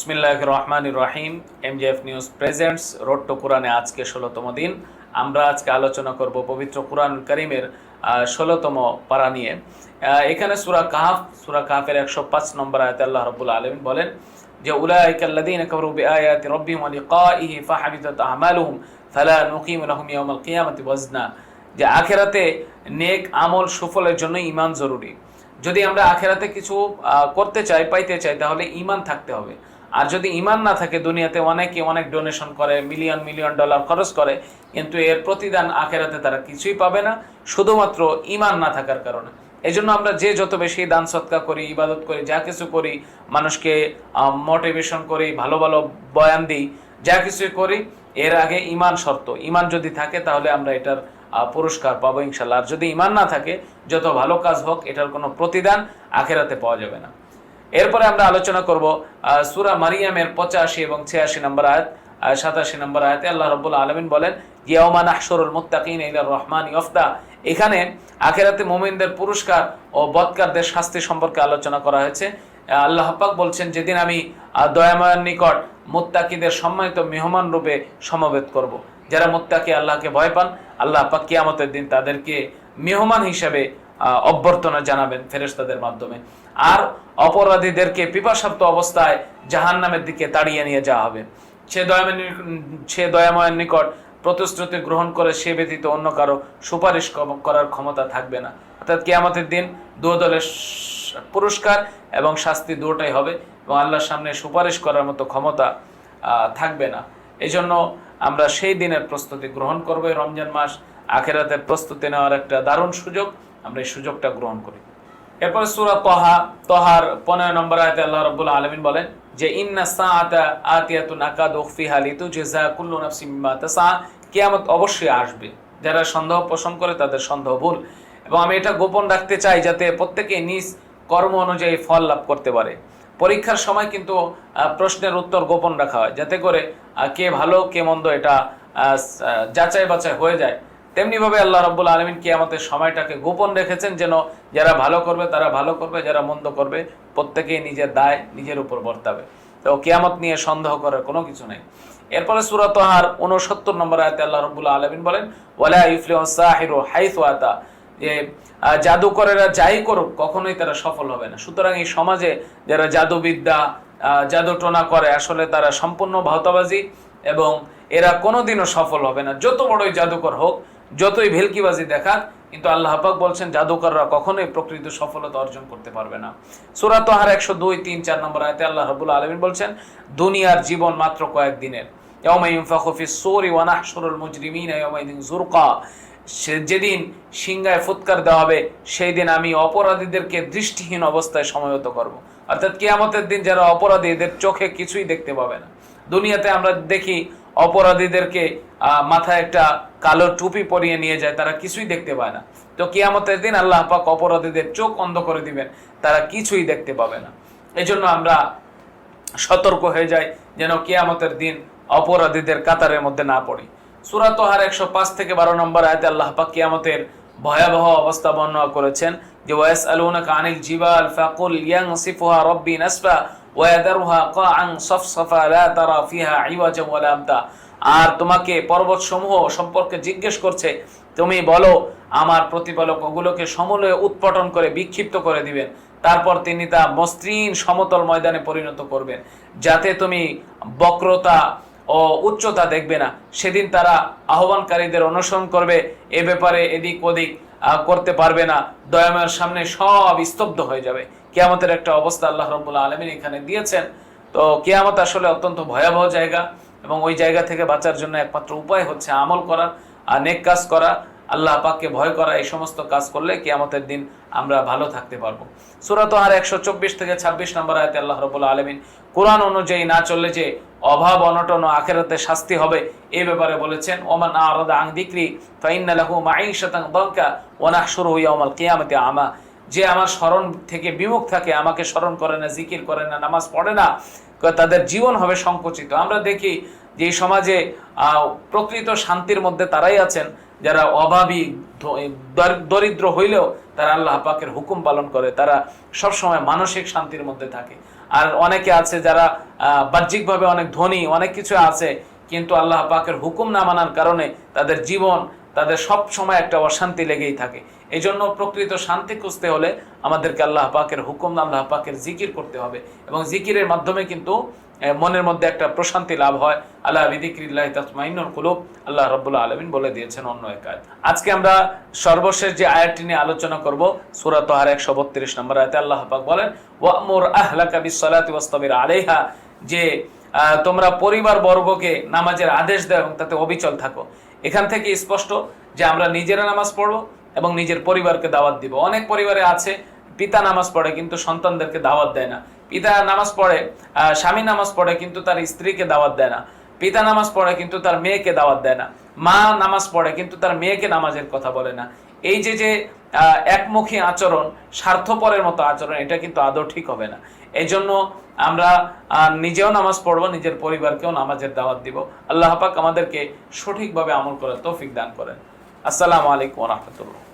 বিসমিল্লাহ রহমান রহিম MGF news presents road to কোরআনে আজকে ষোলোতম দিন। আমরা আজকে আলোচনা করব পবিত্র কোরআন করিমের ষোলোতম পারা নিয়ে। এখানে সুরা কাহাফ, সুরা কাহাফের একশো পাঁচ নম্বর আয়তে আল্লাহ রবুল্লা আলমিন বলেন যে উলাইকাল্লাযীনা কাফারু বিআয়াতি রাব্বিহিম ওয়া লিকাইহি ফাহাবিতাত আমালুহুম ফালা নুকিমু লাহুম ইয়াওমাল কিয়ামাতি ওয়াজনা। যে, আখেরাতে নেক আমল সুফলের জন্য ইমান জরুরি। যদি আমরা আখেরাতে কিছু করতে চাই, পাইতে চাই, তাহলে ইমান থাকতে হবে। আর যদি ইমান না থাকে দুনিয়াতে অনেকে অনেক ডোনেশন করে মিলিয়ন মিলিয়ন ডলার খরচ করে, কিন্তু এর প্রতিদান আখেরাতে তারা কিছুই পাবে না, শুধুমাত্র ইমান না থাকার কারণে। এই জন্য আমরা যে যত বেশি দান সৎকা করি, ইবাদত করি, যা কিছু করি, মানুষকে মোটিভেশন করি, ভালো ভালো বয়ান দিই, যা কিছু করি, এর আগে ইমান শর্ত। ইমান যদি থাকে তাহলে আমরা এটার পুরস্কার পাবো ইনশাল্লাহ। আর যদি ইমান না থাকে, যত ভালো কাজ হোক, এটার কোনো প্রতিদান আখেরাতে পাওয়া যাবে না। এরপরে আমরা আলোচনা করব সূরা মারিয়ামের পঁচাশি এবং ছিয়াশি নম্বর আয়াত সাতাশি নম্বর আয়াতে আল্লাহ রব্বুল আলমিন বলেন, ইয়াউমা নাহশুরুল মুত্তাকিন ইলা রহমান ইফদা এখানে আখেরাতে মুমিনদের পুরস্কার ও বৎকারদের শাস্তি সম্পর্কে আলোচনা করা হয়েছে আল্লাহ পাক বলছেন, যেদিন আমি দয়াময়ের নিকট মুত্তাকিদের সম্মানিত মেহমান রূপে সমবেত করব। যারা মুত্তাকি আল্লাহকে ভয় পান, আল্লাহ পাক কিয়ামতের দিন তাদেরকে মেহমান হিসেবে অভ্যর্থনা জানাবেন ফেরেস্তাদের মাধ্যমে। আর অপরাধীদেরকে পিপাসাপ্ত অবস্থায় জাহান্নামের দিকে তাড়িয়ে নিয়ে যাওয়া হবে। সে দয়াময়ের সে দয়াময়ের নিকট প্রতিশ্রুতি গ্রহণ করে সে ব্যতীত অন্য কারও সুপারিশ করার ক্ষমতা থাকবে না। অর্থাৎ কিয়ামতের দিন দু দলের পুরস্কার এবং শাস্তি দুটোই হবে এবং আল্লাহর সামনে সুপারিশ করার মতো ক্ষমতা থাকবে না। এই জন্য আমরা সেই দিনের প্রস্তুতি গ্রহণ করব। রমজান মাস আখেরাতে প্রস্তুতি নেওয়ার একটা দারুণ সুযোগ। আমরা এই সুযোগটা গ্রহণ করি। এরপরে সুরা তহা, তহার পনেরো নম্বর আয়াতে আল্লাহ রাব্বুল আলামিন বলেন যে, ইন্না সাআতা আতিয়াতুন আকাদু উখফিহা লিতুজজা কুল্লু নাফসিন বিমা তাসা কিয়ামত অবশ্যই আসবে। যারা সন্দেহ পোষণ করে তাদের সন্দেহ ভুল। এবং আমি এটা গোপন রাখতে চাই যাতে প্রত্যেকে নিজ কর্ম অনুযায়ী ফল লাভ করতে পারে। পরীক্ষার সময় কিন্তু প্রশ্নের উত্তর গোপন রাখা হয়। যাতে করে কে ভালো, কে মন্দ এটা যাচাই বাছাই হয়ে যায়। তেমনিভাবে আল্লাহ রাব্বুল আলমিন কিয়ামতের সময়টাকে গোপন রেখেছেন যেন যারা ভালো করবে, তারা ভালো করবে, যারা মন্দ করবে, প্রত্যেকেই নিজের দায় নিজের উপর বর্তাবে। তো কিয়ামত নিয়ে সন্দেহ করার কোনো কিছু নেই। এরপরে সুরত আর উনসত্তর নম্বর আয়তে আল্লাহ রব্বুল আলমিন বলেন, ওয়ালা ইফলিহ সাহিরু হাইথু যে জাদুকরেরা যাই করুক, কখনোই তারা সফল হবে না। সুতরাং এই সমাজে যারা জাদুবিদ্যা জাদুটোনা করে, আসলে তারা সম্পূর্ণ ভাওতাবাজি এবং এরা কোনোদিনও সফল হবে না। যত বড়ই জাদুকর হোক যতই ভেলকিবাজি দেখাক, কিন্তু আল্লাহ পাক বলছেন, জাদুকররা কখনোই প্রকৃত সফলতা অর্জন করতে পারবে না। সুরা তোহার একশো দুই, তিন, চার নম্বর আয়তে আল্লাহ রাবুল আলমিন বলছেন, দুনিয়ার জীবন মাত্র কয়েকদিনের যেদিন সিংহায় ফুৎকার দেওয়া হবে সেই দিন আমি অপরাধীদেরকে দৃষ্টিহীন অবস্থায় সময়ত করব। অর্থাৎ কিয়ামতের দিন যারা অপরাধী, এদের চোখে কিছুই দেখতে পাবে না। দুনিয়াতে আমরা দেখি, অপরাধীদেরকে মাথায় একটা কালো টুপি পরিয়ে নিয়ে যায়, তারা কিছুই দেখতে পায় না। তো কিয়ামতের দিন আল্লাহ পাক অপরাধীদের চোখ অন্ধ করে দিবেন, তারা কিছুই দেখতে পাবে না। এই জন্য আমরা সতর্ক হয়ে যাই যেন কিয়ামতের দিন অপরাধীদের কাতারের মধ্যে না পড়ি। সুরাত তোহার একশো পাঁচ থেকে বারো নম্বর আয়তে আল্লাহ পাক কিয়ামতের ভয়াবহ অবস্থা বর্ণনা করেছেন যে ওয়াস আলুনাকা আনিল জিবাল ফাকুল ইয়ানসিফুহা রব্বি নাসফা ওয়াদারুহা কা কাআন সফসফা লা তারা ফিহা ইওয়াজা ওয়ালা আমতা। আর তোমাকে পর্বত সমূহ সম্পর্কে জিজ্ঞেস করছে, তুমি বলো, আমার প্রতিপালক ওগুলোকে সমূলে উৎপটন করে বিক্ষিপ্ত করে দিবেন। তারপর তিনি তা মসৃণ সমতল ময়দানে পরিণত করবেন, যাতে তুমি বক্রতা ও উচ্চতা দেখবে না। সেদিন তারা আহ্বানকারীদের অনুসরণ করবে, এ ব্যাপারে এদিক ওদিক করতে পারবে না। দয়াময়ের সামনে সব স্তব্ধ হয়ে যাবে। কেয়ামতের একটা অবস্থা আল্লাহ রব্বুল্লাহ আলমিন এখানে দিয়েছেন। তো কেয়ামত আসলে অত্যন্ত ভয়াবহ জায়গা। এবং ওই জায়গা থেকে বাঁচার জন্য একমাত্র উপায় হচ্ছে আমল করা আর নেক কাজ করা, আল্লাহ পাককে ভয় করা, এই সমস্ত কাজ করলে কিয়ামতের দিন আমরা ভালো থাকতে পারব। সুরাত আর একশো চব্বিশ থেকে ছাব্বিশ নম্বর আয়তে আল্লাহ রবুল্লা আলমিন কোরআন অনুযায়ী না চললে যে অভাব, অনটন ও আখেরাতে শাস্তি হবে এই ব্যাপারে বলেছেন, ওমান আরদা আং দিক্রি ফাইন্না লাহু মাঈশাতান দঙ্কা ওয়ানাহশুরু ইয়াউমাল কিয়ামতি আমা। যে আমার স্মরণ থেকে বিমুখ থাকে, আমাকে স্মরণ করে না, জিকির করে না, নামাজ পড়ে না তাদের জীবন হবে সংকুচিত। আমরা দেখি যে সমাজে প্রকৃত শান্তির মধ্যে তারাই আছেন, যারা অভাবী দরিদ্র হইলেও তারা আল্লাহ পাকের হুকুম পালন করে। তারা সবসময় মানসিক শান্তির মধ্যে থাকে। আর অনেকে আছে যারা বাহ্যিকভাবে অনেক ধনী, অনেক কিছু আছে, কিন্তু আল্লাহ পাকের হুকুম না মানার কারণে তাদের জীবন তাদের সব সময় একটা অশান্তি লেগেই থাকে। এই জন্য প্রকৃত শান্তি খুঁজতে হলে আমাদেরকে আল্লাহ পাকের হুকুম, আল্লাহ পাকের জিকির করতে হবে এবং জিকিরের মাধ্যমে কিন্তু মনের মধ্যে একটা প্রশান্তি লাভ হয়। আল্লাহ বিদিক্রিল্লাহ তাসমাইনুল কুলুব, আল্লাহ রাব্বুল আলমিন বলে দিয়েছেন অন্য এক আজকে আমরা সর্বশেষ যে আয়াতটি নিয়ে আলোচনা করব, সূরা তাহার 132 নম্বর আয়াতে আল্লাহ পাক বলেন, ওয়ামুর আহলাকা বিসসালাতি ওয়াসতাবির আলাইহা যে তোমরা পরিবার বর্গকে নামাজের আদেশ দাও এবং তাতে অবিচল থাকো। এখান থেকে স্পষ্ট যে আমরা নিজেরা নামাজ পড়ব এবং নিজের পরিবারকে দাওয়াত দিব। অনেক পরিবারে আছে, পিতা নামাজ পড়ে কিন্তু সন্তানদেরকে দাওয়াত দেয় না। পিতা নামাজ পড়ে স্বামী নামাজ পড়ে কিন্তু তার স্ত্রীকে দাওয়াত দেয় না। পিতা নামাজ পড়ে কিন্তু তার মেয়েকে দাওয়াত দেয় না। মা নামাজ পড়ে কিন্তু তার মেয়েকে নামাজের কথা বলে না। এই যে যে একমুখী আচরণ, স্বার্থপরের মতো আচরণ, এটা কিন্তু আদৌ ঠিক হবে না। এই জন্য আমরা নিজেও নামাজ পড়ব, নিজের পরিবারকেও নামাজের দাওয়াত দিব। আল্লাহ পাক আমাদেরকে সঠিকভাবে আমল করার তৌফিক দান করেন। আসসালামু আলাইকুম রহমতুল্লাহ।